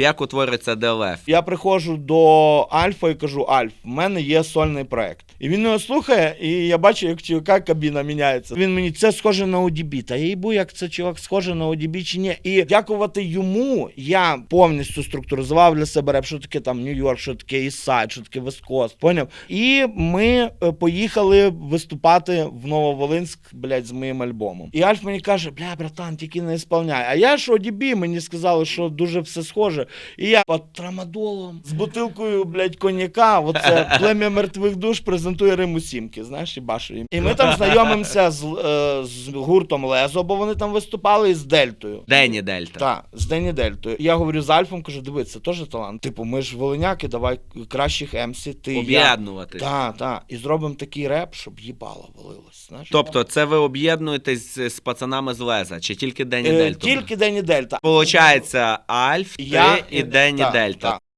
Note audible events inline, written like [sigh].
Як утворюється ДЛФ? Я приходжу до Альфа і кажу: Альф, в мене є сольний проект. І він його слухає, і я бачу, як чувака кабіна міняється. Він мені це схоже на ODB. Та я їбу, як це чувак схоже на ODB чи ні. І дякувати йому я повністю структуризував для себе реп, що таке там Нью-Йорк, що таке Ісайд, що таке Вест-Кост. Поняв? І ми е, поїхали виступати в Нововолинськ, блядь, з моїм альбомом. І Альф мені каже: бля, братан, тільки не ісполняй. А я ж ODB, мені сказали, що дуже все схоже. І я під трамадолом з бутилкою, блядь, коньяка. Оце [laughs] плем'я мертвих душ презентує Риму Сімки, знаєш, і башу їм. І ми там знайомимося з, е, з гуртом Лезо, бо вони там виступали і з Дельтою. Дені Дельта. Так, з Дені Дельтою. Я говорю з Альфом, кажу, диви, це теж талант. Типу, ми ж волиняки, давай кращих емсі, ти і я. Об'єднувати. Так, так. І зробимо такий реп, щоб їбало валилось. Знаєш? Тобто, це ви об'єднуєтесь з, з пацанами з Леза, чи тільки Дені Е, Дельту? тільки Дені Дельта. Получається Альф, ти Я і Дені Дельта.